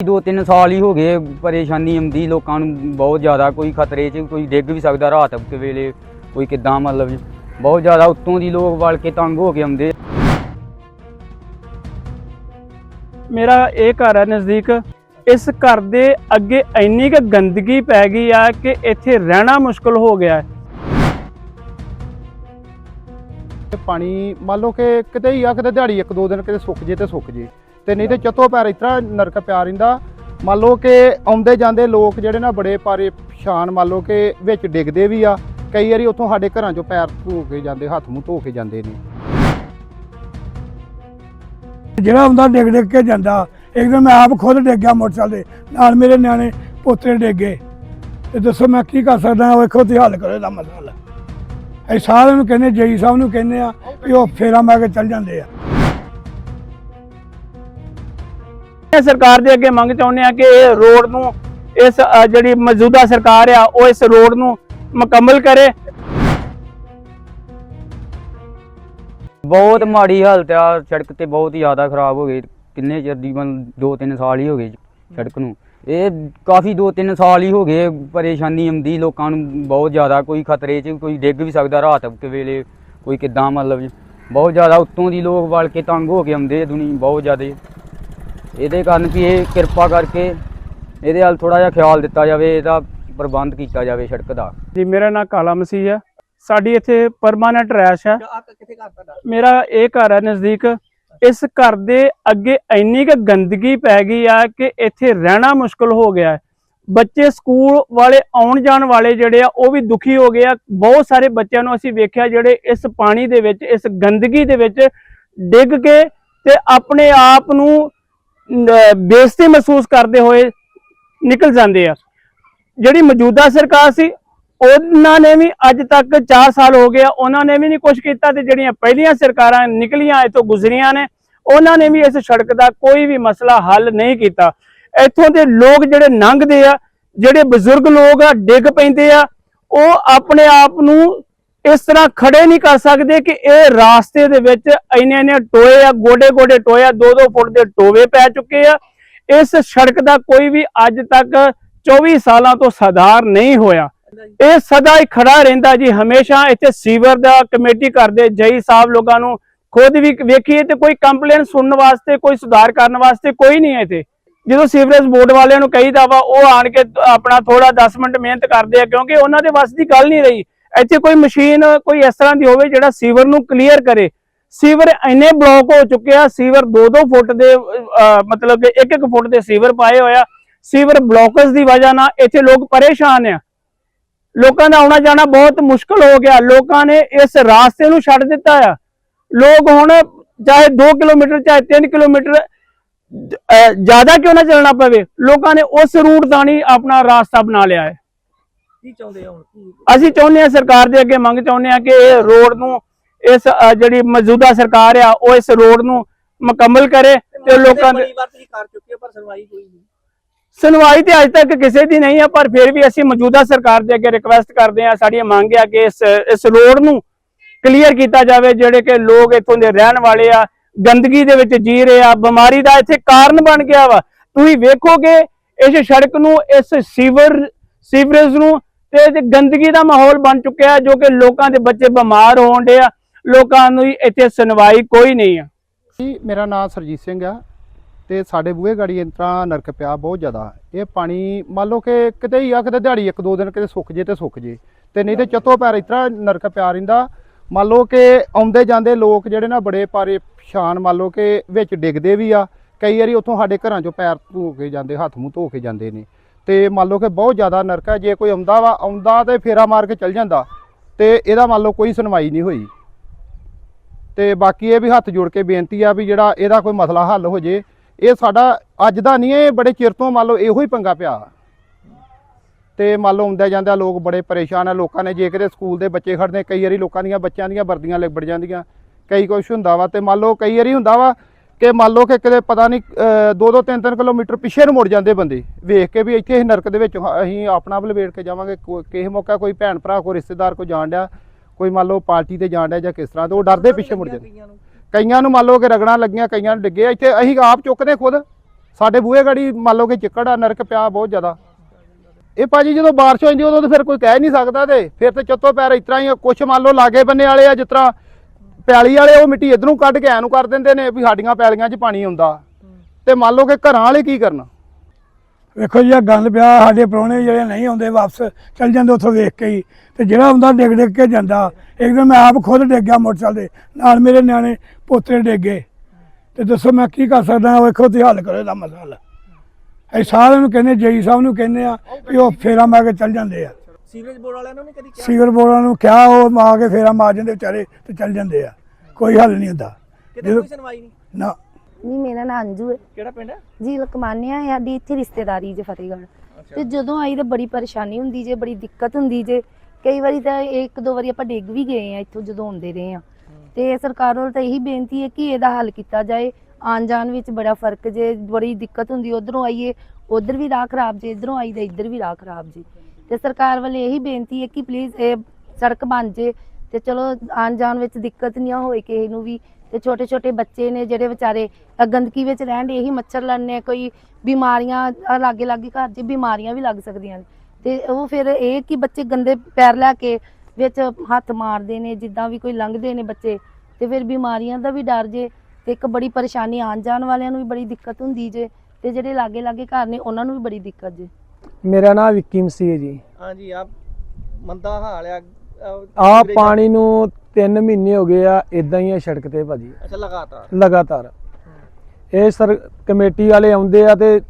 ਦੋ ਤਿੰਨ ਸਾਲ ਹੀ ਹੋ ਗਏ ਪਰੇਸ਼ਾਨੀ ਆਉਂਦੀ ਲੋਕਾਂ ਨੂੰ ਬਹੁਤ ਜ਼ਿਆਦਾ ਕੋਈ ਖਤਰੇ 'ਚ ਕੋਈ ਡਿੱਗ ਵੀ ਸਕਦਾ ਰਾਤ ਕੇ ਵੇਲੇ ਕੋਈ ਕਿੱਦਾਂ ਮਤਲਬ ਬਹੁਤ ਜ਼ਿਆਦਾ ਉੱਤੋਂ ਦੀ ਲੋਕ ਵਲ ਕੇ ਤੰਗ ਹੋ ਕੇ ਆਉਂਦੇ। ਮੇਰਾ ਇਹ ਘਰ ਹੈ ਨਜ਼ਦੀਕ। ਇਸ ਘਰ ਦੇ ਅੱਗੇ ਇੰਨੀ ਕੁ ਗੰਦਗੀ ਪੈ ਗਈ ਆ ਕਿ ਇੱਥੇ ਰਹਿਣਾ ਮੁਸ਼ਕਲ ਹੋ ਗਿਆ ਹੈ। ਪਾਣੀ ਮੰਨ ਲਓ ਕਿ ਕਿਤੇ ਹੀ ਆ ਕਿਤੇ ਦਿਹਾੜੀ ਇੱਕ ਦੋ ਦਿਨ ਕਿਤੇ ਸੁੱਕ ਜੇ ਤੇ ਸੁੱਕ ਜੇ। ਤੇ ਨਹੀਂ ਤੇ ਚੱਤੋ ਪੈਰ ਇਤਰਾ ਨਰਕ ਪਿਆ ਰਹਿੰਦਾ। ਮੰਨ ਲਓ ਕਿ ਆਉਂਦੇ ਜਾਂਦੇ ਲੋਕ ਜਿਹੜੇ ਨਾ ਬੜੇ ਪਰੇਸ਼ਾਨ ਮੰਨ ਲਓ ਕਿ ਵਿੱਚ ਡਿੱਗਦੇ ਵੀ ਆ। ਕਈ ਵਾਰੀ ਉੱਥੋਂ ਸਾਡੇ ਘਰਾਂ ਚੋਂ ਪੈਰ ਧੋ ਕੇ ਜਾਂਦੇ, ਹੱਥ ਮੂੰਹ ਧੋ ਕੇ ਜਾਂਦੇ ਨੇ। ਜਿਹੜਾ ਹੁੰਦਾ ਡਿੱਗ ਡਿੱਗ ਕੇ ਜਾਂਦਾ, ਇੱਕ ਦਿਨ ਮੈਂ ਆਪ ਖੁਦ ਡਿੱਗ ਗਿਆ ਮੋਟਰਸਾਈਕਲ ਦੇ ਨਾਲ ਮੇਰੇ ਨਿਆਣੇ ਪੋਤਰੇ ਡਿੱਗੇ ਤੇ ਦੱਸੋ ਮੈਂ ਕੀ ਕਰ ਸਕਦਾ ਵੇਖੋ ਤੇ ਹੱਲ ਕਰੋ ਇਹਦਾ ਮਸਲਾ ਅਸੀਂ ਸਾਰਿਆਂ ਨੂੰ ਕਹਿੰਦੇ, ਜਈ ਸਾਹਿਬ ਨੂੰ ਕਹਿੰਦੇ ਆ ਵੀ ਉਹ ਫੇਰਾ ਮਾਰ ਕੇ ਚੱਲ ਜਾਂਦੇ ਆ। ਇਹ ਸਰਕਾਰ ਦੇ ਅੱਗੇ ਮੰਗ ਚਾਹੁੰਦੇ ਆ ਕਿ ਇਹ ਰੋਡ ਨੂੰ ਇਸ ਜਿਹੜੀ ਮੌਜੂਦਾ ਸਰਕਾਰ ਆ, ਉਹ ਇਸ ਰੋਡ ਨੂੰ ਮੁਕੰਮਲ ਕਰੇ। ਬਹੁਤ ਮਾੜੀ ਹਾਲਤ ਆ, ਸੜਕ ਤੇ ਬਹੁਤ ਹੀ ਜ਼ਿਆਦਾ ਖਰਾਬ ਹੋ ਗਈ। ਕਿੰਨੇ ਚਿਰ ਦੀ ਮਤਲਬ ਦੋ ਤਿੰਨ ਸਾਲ ਹੀ ਹੋ ਗਏ ਸੜਕ ਨੂੰ। ਇਹ ਕਾਫੀ ਦੋ ਤਿੰਨ ਸਾਲ ਹੀ ਹੋ ਗਏ, ਪਰੇਸ਼ਾਨੀ ਆਉਂਦੀ, ਲੋਕਾਂ ਨੂੰ ਬਹੁਤ ਜ਼ਿਆਦਾ, ਕੋਈ ਖਤਰੇ 'ਚ ਕੋਈ ਡਿੱਗ ਵੀ ਸਕਦਾ ਰਾਤ ਕੇ ਵੇਲੇ, ਕੋਈ ਕਿੱਦਾਂ ਮਤਲਬ, ਬਹੁਤ ਜ਼ਿਆਦਾ, ਉੱਤੋਂ ਦੀ ਲੋਕ ਵਲ ਕੇ ਤੰਗ ਹੋ ਕੇ ਆਉਂਦੇ ਦੁਨੀ ਬਹੁਤ ਜ਼ਿਆਦਾ। ਇਹਦੇ ਕਾਰਨ ਵੀ ਇਹ ਕਿਰਪਾ ਕਰਕੇ ਇਹਦੇ ਵੱਲ ਥੋੜਾ ਜਿਹਾ ਖਿਆਲ ਦਿੱਤਾ ਜਾਵੇ ਇਹਦਾ ਪ੍ਰਬੰਧ ਕੀਤਾ ਜਾਵੇ ਸੜਕ ਦਾ। ਜੀ ਮੇਰਾ ਨਾਮ ਕਾਲਾ ਮਸੀਹ ਹੈ ਸਾਡੀ ਇੱਥੇ ਪਰਮਾਨੈਂਟ ਰੈਸ਼ ਹੈ ਮੇਰਾ ਇਹ ਘਰ ਹੈ ਨਜ਼ਦੀਕ। ਇਸ ਘਰ ਦੇ ਅੱਗੇ ਇੰਨੀ ਕੁ ਗੰਦਗੀ ਪੈ ਗਈ ਆ ਕਿ ਇੱਥੇ ਰਹਿਣਾ ਮੁਸ਼ਕਲ ਹੋ ਗਿਆ ਹੈ। ਬੱਚੇ ਸਕੂਲ ਵਾਲੇ ਆਉਣ ਜਾਣ ਵਾਲੇ ਜਿਹੜੇ ਆ ਉਹ ਵੀ ਦੁਖੀ ਹੋ ਗਏ ਆ। ਬਹੁਤ ਸਾਰੇ ਬੱਚਿਆਂ ਨੂੰ ਅਸੀਂ ਵੇਖਿਆ ਜਿਹੜੇ ਇਸ ਪਾਣੀ ਦੇ ਵਿੱਚ ਇਸ ਗੰਦਗੀ ਦੇ ਵਿੱਚ ਡਿੱਗ ਕੇ ਤੇ ਆਪਣੇ ਆਪ ਨੂੰ ਬੇਇੱਜ਼ਤੀ ਮਹਿਸੂਸ ਕਰਦੇ ਹੋਏ ਨਿਕਲ ਜਾਂਦੇ ਆ। ਜਿਹੜੀ ਮੌਜੂਦਾ ਸਰਕਾਰ ਸੀ, ਉਹਨਾਂ ਨੇ ਵੀ ਅੱਜ ਤੱਕ 4 ਸਾਲ ਹੋ ਗਿਆ ਉਹਨਾਂ ਨੇ ਵੀ ਨਹੀਂ ਕੁਝ ਕੀਤਾ ਤੇ ਜਿਹੜੀਆਂ ਪਹਿਲੀਆਂ ਸਰਕਾਰਾਂ ਨਿਕਲੀਆਂ ਇਤੋਂ ਗੁਜ਼ਰੀਆਂ ਨੇ, ਉਹਨਾਂ ਨੇ ਵੀ ਇਸ ਸੜਕ ਦਾ ਕੋਈ ਵੀ ਮਸਲਾ ਹੱਲ ਨਹੀਂ ਕੀਤਾ। ਇੱਥੋਂ ਦੇ ਲੋਕ ਜਿਹੜੇ ਲੰਘਦੇ ਆ, ਜਿਹੜੇ ਬਜ਼ੁਰਗ ਲੋਕ ਆ, ਡਿੱਗ ਪੈਂਦੇ ਆ, ਉਹ ਆਪਣੇ ਆਪ ਨੂੰ ਇਸ ਤਰ੍ਹਾਂ ਖੜੇ ਨਹੀਂ ਕਰ ਸਕਦੇ ਕਿ ਇਹ ਰਾਸਤੇ ਦੇ ਵਿੱਚ ਇੰਨੇ ਇੰਨੇ ਟੋਏ ਆ ਗੋਡੇ ਗੋਡੇ ਟੋਏ ਆ 2-2 ਫੁੱਟ ਦੇ ਟੋਵੇ ਪੈ ਚੁੱਕੇ ਆ। ਇਸ ਸੜਕ ਦਾ ਕੋਈ ਵੀ ਅੱਜ ਤੱਕ 24 ਸਾਲਾਂ ਤੋਂ ਸੁਧਾਰ ਨਹੀਂ ਹੋਇਆ। ਇਹ ਸਦਾ ਹੀ ਖੜਾ ਰਹਿੰਦਾ ਜੀ, ਹਮੇਸ਼ਾ ਇੱਥੇ ਸੀਵਰ ਦਾ ਕਮੇਟੀ ਕਰਦੇ, ਜਈ ਸਾਹਿਬ ਲੋਕਾਂ ਨੂੰ ਖੁਦ ਵੀ ਵੇਖੀਏ ਤੇ ਕੋਈ ਕੰਪਲੇਨ ਸੁਣਨ ਵਾਸਤੇ, ਕੋਈ ਸੁਧਾਰ ਕਰਨ ਵਾਸਤੇ ਕੋਈ ਨਹੀਂ ਹੈ ਇੱਥੇ। ਜਦੋਂ ਸੀਵਰੇਜ ਬੋਰਡ ਵਾਲਿਆਂ ਨੂੰ ਕਹੀਦਾ ਵਾ, ਉਹ ਆਣ ਕੇ ਆਪਣਾ ਥੋੜਾ 10 ਮਿੰਟ ਮਿਹਨਤ ਕਰਦੇ ਆ, ਕਿਉਂਕਿ ਉਹਨਾਂ ਦੇ ਵੱਸ ਦੀ ਗੱਲ ਨਹੀਂ ਰਹੀ। ਇੱਥੇ ਕੋਈ ਮਸ਼ੀਨ ਕੋਈ ਇਸ ਤਰ੍ਹਾਂ ਦੀ ਹੋਵੇ ਜਿਹੜਾ ਸੀਵਰ ਨੂੰ ਕਲੀਅਰ ਕਰੇ। ਸੀਵਰ ਇੰਨੇ ਬਲੌਕ ਹੋ ਚੁੱਕੇ ਆ, ਸੀਵਰ 2-2 ਫੁੱਟ ਦੇ ਮਤਲਬ ਕਿ 1-1 ਫੁੱਟ ਦੇ ਸੀਵਰ ਪਾਏ ਹੋਇਆ ਸੀਵਰ ਬਲੌਕਸ ਦੀ ਵਜ੍ਹਾ ਨਾਲ ਇੱਥੇ ਲੋਕ ਪਰੇਸ਼ਾਨ ਆ। ਲੋਕਾਂ ਦਾ ਆਉਣਾ ਜਾਣਾ ਬਹੁਤ ਮੁਸ਼ਕਲ ਹੋ ਗਿਆ। ਲੋਕਾਂ ਨੇ ਇਸ ਰਾਸਤੇ ਨੂੰ ਛੱਡ ਦਿੱਤਾ ਆ। ਲੋਕ ਹੁਣ ਚਾਹੇ 2 ਕਿਲੋਮੀਟਰ, ਚਾਹੇ 3 ਕਿਲੋਮੀਟਰ ਜ਼ਿਆਦਾ ਕਿਉਂ ਨਾ ਚੱਲਣਾ ਪਵੇ? ਲੋਕਾਂ ਨੇ ਉਸ ਰੂਟ ਦਾ ਨਹੀਂ ਆਪਣਾ ਰਾਸਤਾ ਬਣਾ ਲਿਆ ਹੈ। ਕੀ ਚਾਹੁੰਦੇ ਹੋ ਹੁਣ? ਕੀ ਅਸੀਂ ਚਾਹੁੰਦੇ ਹਾਂ ਸਰਕਾਰ ਦੇ ਅੱਗੇ ਮੰਗ ਚਾਹੁੰਦੇ ਹਾਂ ਕਿ ਇਹ ਰੋਡ ਨੂੰ ਇਸ ਜਿਹੜੀ ਮੌਜੂਦਾ ਸਰਕਾਰ ਆ ਉਹ ਇਸ ਰੋਡ ਨੂੰ ਮੁਕੰਮਲ ਕਰੇ ਤੇ ਲੋਕਾਂ ਦੇ ਬੜੀ ਵਾਰ ਤੁਸੀਂ ਕਰ ਚੁੱਕੇ ਹੋ ਪਰ ਸੁਣਵਾਈ ਕੋਈ ਨਹੀਂ। ਸੁਣਵਾਈ ਤੇ ਅੱਜ ਤੱਕ ਕਿਸੇ ਦੀ ਨਹੀਂ ਹੈ ਪਰ ਫਿਰ ਵੀ ਅਸੀਂ ਮੌਜੂਦਾ ਸਰਕਾਰ ਦੇ ਅੱਗੇ ਰਿਕਵੈਸਟ ਕਰਦੇ ਹਾਂ ਸਾਡੀਆਂ ਮੰਗ ਆ ਕਿ ਇਸ ਇਸ ਰੋਡ ਨੂੰ ਕਲੀਅਰ ਕੀਤਾ ਜਾਵੇ ਜਿਹੜੇ ਕਿ ਲੋਕ ਇੱਥੋਂ ਦੇ ਰਹਿਣ ਵਾਲੇ ਆ ਗੰਦਗੀ ਦੇ ਵਿੱਚ ਜੀ ਰਹੇ ਆ ਬਿਮਾਰੀ ਦਾ ਇੱਥੇ ਕਾਰਨ ਬਣ ਗਿਆ ਵਾ। ਤੁਸੀਂ ਵੇਖੋਗੇ ਇਸ ਸੜਕ ਨੂੰ ਇਸ ਸੀਵਰ ਸੀਵਰੇਜ ਨੂੰ ਤੇ ਇਹ ਗੰਦਗੀ ਦਾ ਮਾਹੌਲ ਬਣ ਚੁੱਕਿਆ ਹੈ ਜੋ ਕਿ ਲੋਕਾਂ ਦੇ ਬੱਚੇ ਬਿਮਾਰ ਹੋਣ ਡੇ ਆ। ਲੋਕਾਂ ਨੂੰ ਇੱਥੇ ਸੁਣਵਾਈ ਕੋਈ ਨਹੀਂ ਆ। ਜੀ ਮੇਰਾ ਨਾਮ ਸਰਜੀਤ ਸਿੰਘ ਆ ਤੇ ਸਾਡੇ ਬੂਹੇ ਗਾੜੀ ਇਸ ਤਰ੍ਹਾਂ ਨਰਕ ਪਿਆ ਬਹੁਤ ਜ਼ਿਆਦਾ। ਇਹ ਪਾਣੀ ਮੰਨ ਲਓ ਕਿ ਕਿਤੇ ਹੀ ਆ ਕਿਤੇ ਦਿਹਾੜੀ ਇੱਕ ਦੋ ਦਿਨ ਕਿਤੇ ਸੁੱਕ ਜੇ ਤੇ ਸੁੱਕ ਜੇ। ਤੇ ਨਹੀਂ ਤੇ ਚੱਤੋ ਪੈਰ ਇਸ ਤਰ੍ਹਾਂ ਨਰਕ ਪਿਆ ਰਹਿੰਦਾ। ਮੰਨ ਲਓ ਕਿ ਆਉਂਦੇ ਜਾਂਦੇ ਲੋਕ ਜਿਹੜੇ ਨਾ ਬੜੇ ਪਰੇਸ਼ਾਨ ਮੰਨ ਲਓ ਕਿ ਵਿੱਚ ਡਿੱਗਦੇ ਵੀ ਆ। ਕਈ ਵਾਰੀ ਉੱਥੋਂ ਸਾਡੇ ਘਰਾਂ ਚੋਂ ਪੈਰ ਧੋ ਕੇ ਜਾਂਦੇ ਹੱਥ ਮੂੰਹ ਧੋ ਕੇ ਜਾਂਦੇ ਨੇ। ਤੇ ਮੰਨ ਲਓ ਕਿ ਬਹੁਤ ਜ਼ਿਆਦਾ ਨਰਕ ਹੈ, ਜੇ ਕੋਈ ਆਉਂਦਾ ਵਾ, ਆਉਂਦਾ ਤੇ ਫੇਰਾ ਮਾਰ ਕੇ ਚੱਲ ਜਾਂਦਾ ਤੇ ਇਹਦਾ ਮੰਨ ਲਓ ਕੋਈ ਸੁਣਵਾਈ ਨਹੀਂ ਹੋਈ। ਤੇ ਬਾਕੀ ਇਹ ਵੀ ਹੱਥ ਜੋੜ ਕੇ ਬੇਨਤੀ ਆ ਵੀ ਜਿਹੜਾ ਇਹਦਾ ਕੋਈ ਮਸਲਾ ਹੱਲ ਹੋ ਜੇ, ਇਹ ਸਾਡਾ ਅੱਜ ਦਾ ਨਹੀਂ, ਇਹ ਬੜੇ ਚਿਰ ਤੋਂ ਮੰਨ ਲਓ ਇਹੋ ਹੀ ਪੰਗਾ ਪਿਆ। ਤੇ ਮੰਨ ਲਓ ਆਉਂਦੇ ਜਾਂਦੇ ਲੋਕ ਬੜੇ ਪਰੇਸ਼ਾਨ ਆ, ਲੋਕਾਂ ਨੇ ਜੇ ਕਿਤੇ ਸਕੂਲ ਦੇ ਬੱਚੇ ਖੜਦੇ ਕਈ ਵਾਰੀ ਲੋਕਾਂ ਦੀਆਂ ਬੱਚਿਆਂ ਦੀਆਂ ਵਰਦੀਆਂ ਲਿਬੜ ਜਾਂਦੀਆਂ, ਕਈ ਕੁਛ ਹੁੰਦਾ ਵਾ ਤੇ ਮੰਨ ਲਓ ਕਈ ਵਾਰੀ ਹੁੰਦਾ ਵਾ ਕਿ ਮੰਨ ਲਓ ਕਿ ਕਿਤੇ ਪਤਾ ਨਹੀਂ ਦੋ ਦੋ ਤਿੰਨ ਤਿੰਨ ਕਿਲੋਮੀਟਰ ਪਿੱਛੇ ਨੂੰ ਮੁੜ ਜਾਂਦੇ ਬੰਦੇ। ਵੇਖ ਕੇ ਵੀ ਇੱਥੇ ਅਸੀਂ ਨਰਕ ਦੇ ਵਿੱਚ ਅਸੀਂ ਆਪਣਾ ਬਲਵੇੜ ਕੇ ਜਾਵਾਂਗੇ। ਕੋ- ਕਿਸੇ ਮੌਕਾ ਕੋਈ ਭੈਣ ਭਰਾ ਕੋਈ ਰਿਸ਼ਤੇਦਾਰ ਕੋਈ ਜਾਣ ਡਿਆ ਕੋਈ ਮੰਨ ਲਓ ਪਾਰਟੀ ਤੇ ਜਾਣ ਡਿਆ ਜਾਂ ਕਿਸ ਤਰ੍ਹਾਂ ਤੇ ਉਹ ਡਰਦੇ ਪਿੱਛੇ ਮੁੜ ਜਾਂਦੇ। ਕਈਆਂ ਨੂੰ ਮੰਨ ਲਓ ਕਿ ਰਗੜਾਂ ਲੱਗੀਆਂ ਕਈਆਂ ਨੂੰ ਡਿੱਗੇ ਇੱਥੇ ਅਸੀਂ ਆਪ ਚੁੱਕਦੇ ਖੁਦ। ਸਾਡੇ ਬੂਹੇ ਗਾੜੀ ਮੰਨ ਲਓ ਕਿ ਚਿੱਕੜ ਆ ਨਰਕ ਪਿਆ ਬਹੁਤ ਜ਼ਿਆਦਾ। ਇਹ ਭਾਜੀ ਜਦੋਂ ਬਾਰਿਸ਼ ਹੋ ਜਾਂਦੀ ਉਦੋਂ ਤਾਂ ਫਿਰ ਕੋਈ ਕਹਿ ਨਹੀਂ ਸਕਦਾ ਤੇ। ਫਿਰ ਤੇ ਚੱਤੋ ਪੈਰ ਇਸ ਤਰ੍ਹਾਂ ਹੀ। ਕੁਛ ਮੰਨ ਲਓ ਲਾਗੇ ਬੰਨੇ ਵਾਲੇ ਆ ਜਿਸ ਤਰ੍ਹਾਂ ਪਿਆਲੀ ਵਾਲੇ ਉਹ ਮਿੱਟੀ ਇਧਰੋਂ ਕੱਢ ਕੇ ਐ ਨੂੰ ਕਰ ਦਿੰਦੇ ਨੇ ਵੀ ਸਾਡੀਆਂ ਪਿਆਲੀਆਂ 'ਚ ਪਾਣੀ ਆਉਂਦਾ ਤੇ ਮੰਨ ਲਓ ਕਿ ਘਰਾਂ ਵਾਲੇ ਕੀ ਕਰਨ? ਵੇਖੋ ਜੀ ਇਹ ਗੰਦ ਪਿਆ, ਸਾਡੇ ਪ੍ਰਾਹੁਣੇ ਜਿਹੜੇ ਨਹੀਂ ਆਉਂਦੇ ਵਾਪਸ, ਚੱਲ ਜਾਂਦੇ ਉੱਥੋਂ ਵੇਖ ਕੇ ਹੀ। ਤੇ ਜਿਹੜਾ ਹੁੰਦਾ ਡਿੱਗ ਡਿੱਗ ਕੇ ਜਾਂਦਾ। ਇੱਕ ਦਿਨ ਮੈਂ ਆਪ ਖੁਦ ਡਿੱਗ ਗਿਆ ਮੋਟਰਸਾਈਕਲ ਦੇ ਨਾਲ ਮੇਰੇ ਨਿਆਣੇ ਪੋਤਰੇ ਡਿੱਗੇ ਤੇ ਦੱਸੋ ਮੈਂ ਕੀ ਕਰ ਸਕਦਾ? ਵੇਖੋ, ਤੁਸੀਂ ਹੱਲ ਕਰੋ ਇਹਦਾ ਮਸਲਾ। ਅਸੀਂ ਸਾਰਿਆਂ ਨੂੰ ਕਹਿੰਦੇ, ਜਈ ਸਾਹਿਬ ਨੂੰ ਕਹਿੰਦੇ ਆ ਵੀ ਉਹ ਫੇਰਾ ਮਾਰ ਕੇ ਚੱਲ ਜਾਂਦੇ ਆ। ਸੀਵਰੇਜ ਬੋਰਡ ਵਾਲਿਆਂ ਨੂੰ ਨਹੀਂ ਕਦੀ ਕਿਹਾ? ਸੀਵਰ ਬੋਰਾਂ ਨੂੰ ਕਿਹਾ ਉਹ ਮਾਰ ਕੇ ਫੇਰਾ ਮਾਰ ਜਾਂਦੇ ਵਿਚਾਰੇ ਤੇ ਚੱਲ ਜਾਂਦੇ ਆ। ਕੋਈ ਹੱਲ ਨਹੀਂ ਹੁੰਦਾ। ਕਿਤੇ ਕੋਈ ਸੁਣਵਾਈ ਨਹੀਂ? ਨਾ। ਨਹੀਂ ਮੇਰਾ ਨਾਂ ਅੰਜੂ ਹੈ। ਕਿਹੜਾ ਪਿੰਡ ਹੈ? ਜੀ ਲਕਮਾਨਿਆ ਹੈ ਸਾਡੀ ਇੱਥੇ ਰਿਸ਼ਤੇਦਾਰੀ ਜੇ ਫਤਿਹਗੜ੍ਹ। ਤੇ ਜਦੋਂ ਆਈ ਤਾਂ ਬੜੀ ਪਰੇਸ਼ਾਨੀ ਹੁੰਦੀ ਜੇ ਬੜੀ ਦਿੱਕਤ ਹੁੰਦੀ ਜੇ। ਕਈ ਵਾਰੀ ਤਾਂ ਇੱਕ ਦੋ ਵਾਰੀ ਆਪਾਂ ਡਿੱਗ ਵੀ ਗਏ ਆ ਇੱਥੋਂ ਜਦੋਂ ਆਉਂਦੇ ਰਹੇ ਆ। ਤੇ ਸਰਕਾਰ ਵੱਲ ਤਾਂ ਇਹੀ ਬੇਨਤੀ ਹੈ ਕਿ ਇਹਦਾ ਹੱਲ ਕੀਤਾ ਜਾਏ। ਆਉਣ ਜਾਣ ਵਿੱਚ ਬੜਾ ਫ਼ਰਕ ਜੇ ਬੜੀ ਦਿੱਕਤ ਹੁੰਦੀ ਉਧਰੋਂ ਆਈਏ ਉਧਰ ਵੀ ਰਾਹ ਖਰਾਬ ਜੇ ਇਧਰੋਂ ਆਈ ਤਾਂ ਇੱਧਰ ਵੀ ਰਾਹ ਖਰਾਬ ਜੀ। ਤੇ ਸਰਕਾਰ ਵੱਲ ਇਹੀ ਬੇਨਤੀ ਹੈ ਕਿ ਪਲੀਜ਼ ਇਹ ਸੜਕ ਬਣ ਜੇ ਤੇ ਚਲੋ ਆਉਣ ਜਾਣ ਵਿੱਚ ਦਿੱਕਤ ਨਹੀਂ ਹੋਏ ਕਿਸੇ ਨੂੰ ਵੀ ਤੇ ਛੋਟੇ ਛੋਟੇ ਬੱਚੇ ਨੇ ਜਿਹੜੇ ਵਿਚਾਰੇ ਗੰਦਗੀ ਵਿੱਚ ਰਹਿਣ ਦੇ ਇਹੀ ਮੱਛਰ ਲੜਨੇ, ਕੋਈ ਬਿਮਾਰੀਆਂ ਲਾਗੇ ਲਾਗੇ ਘਰ 'ਚ ਬਿਮਾਰੀਆਂ ਵੀ ਲੱਗ ਸਕਦੀਆਂ ਨੇ। ਤੇ ਉਹ ਫਿਰ ਇਹ ਕਿ ਬੱਚੇ ਗੰਦੇ ਪੈਰ ਲੈ ਕੇ ਵਿੱਚ ਹੱਥ ਮਾਰਦੇ ਨੇ, ਜਿੱਦਾਂ ਵੀ ਕੋਈ ਲੰਘਦੇ ਨੇ ਬੱਚੇ, ਤੇ ਫਿਰ ਬਿਮਾਰੀਆਂ ਦਾ ਵੀ ਡਰ ਜੇ ਤੇ ਇੱਕ ਬੜੀ ਪਰੇਸ਼ਾਨੀ ਆਉਣ ਜਾਣ ਵਾਲਿਆਂ ਨੂੰ ਵੀ ਬੜੀ ਦਿੱਕਤ ਹੁੰਦੀ ਜੇ ਤੇ ਜਿਹੜੇ ਲਾਗੇ ਲਾਗੇ ਘਰ ਨੇ ਉਹਨਾਂ ਨੂੰ ਵੀ ਬੜੀ ਦਿੱਕਤ ਜੇ। ਮੇਰਾ ਨਾਮ ਵਿੱਕੀ ਮਸੀਹ ਹੈ ਜੀ। ਹਾਂਜੀ ਆ ਮੰਦਾ ਹਾਲ ਆ। ਆ ਪਾਣੀ ਨੂੰ 3 ਮਹੀਨੇ ਹੋ ਗਏ ਆ ਇਦਾਂ ਹੀ ਆ ਸੜਕ ਤੇ ਭਾਜੀ। ਅੱਛਾ ਲਗਾਤਾਰ? ਲਗਾਤਾਰ। ਇਹ ਸਰ ਕਮੇਟੀ ਵਾਲੇ ਆਉਂਦੇ ਆ ਤੇ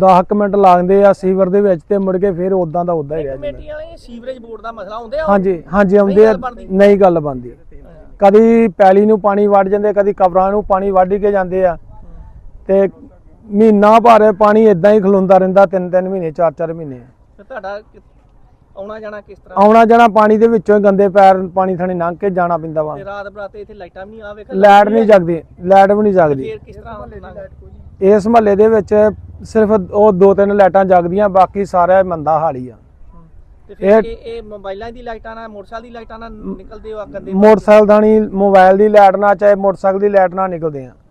10 ਮਿੰਟ ਲਾਉਂਦੇ ਆ ਸੀਵਰ ਦੇ ਵਿੱਚ ਤੇ ਮੁੜ ਕੇ ਫਿਰ ਉਦਾਂ ਦਾ ਉਦਾਂ ਹੀ ਰਹਿ ਜਾਂਦਾ। ਕਮੇਟੀ ਵਾਲੇ ਸੀਵਰੇਜ ਬੋਰਡ ਦਾ ਮਸਲਾ ਹੁੰਦੇ ਆ ਹਾਂਜੀ ਹਾਂਜੀ ਆਉਂਦੇ ਆ। ਗੱਲ ਬਣਦੀ? ਨਹੀਂ ਗੱਲ ਬਣਦੀ। ਕਦੀ ਪੈਲੀ ਨੂੰ ਪਾਣੀ ਵੱਢ ਜਾਂਦੇ ਕਦੀ ਕਬਰਾਂ ਨੂੰ ਪਾਣੀ ਵੱਢ ਕੇ ਜਾਂਦੇ ਆ। ਤੇ ਮਹੀਨਾ ਭਰ ਪਾਣੀ ਇਦਾਂ ਹੀ ਖਲੋਂਦਾ ਰਹਿੰਦਾ ਤਿੰਨ ਤਿੰਨ ਮਹੀਨੇ ਚਾਰ ਚਾਰ ਮਹੀਨੇ। ਤੇ ਤੁਹਾਡਾ ਕਿ- ਆਉਣਾ ਜਾਣਾ ਕਿਸ ਤਰ੍ਹਾਂ? ਆਉਣਾ ਜਾਣਾ ਪਾਣੀ ਦੇ ਵਿੱਚੋਂ ਹੀ ਗੰਦੇ ਪੈਰ ਪਾਣੀ ਥਾਣੀ ਲੰਘ ਕੇ ਜਾਣਾ ਪੈਂਦਾ ਵਾ। ਤੇ ਰਾਤ ਬਰਾਤੇ ਇੱਥੇ ਲਾਈਟਾਂ ਵੀ ਨਹੀਂ ਆ ਵੇਖ ਲਾਈਟ ਨਹੀਂ ਜਗਦੀ ਲਾਈਟ ਵੀ ਨਹੀਂ ਜਗਦੀ। ਫੇਰ ਕਿਸ ਤਰ੍ਹਾਂ ਹੋਣਾ? ਇਸ ਮਹੱਲੇ ਦੇ ਵਿੱਚ ਸਿਰਫ ਉਹ ਦੋ ਤਿੰਨ ਲਾਈਟਾਂ ਜਗਦੀਆਂ ਬਾਕੀ ਸਾਰਾ ਮੰਦਾ ਹਾਲ ਹੀ ਆ। ਤੇ ਫਿਰ ਇਹ- ਇਹ ਇਹ ਮੋਬਾਈਲਾਂ ਦੀ ਲਾਈਟਾਂ ਨਾਲ ਮੋਟਰਸਾਈਕਲ ਦੀ ਲਾਈਟਾਂ ਨਾਲ ਨਿਕਲਦੇ ਹੋ ਆ ਗੰਦੇ ਮੋਟਰਸਾਈਕਲ ਦਾ ਨਹੀਂ ਮੋਬਾਈਲ ਦੀ ਲਾਈਟ ਨਾਲ ਚਾਹੇ ਮੋਟਰਸਾਈਕਲ ਦੀ ਲਾਈਟ ਨਾਲ ਨਿਕਲਦੇ ਆ।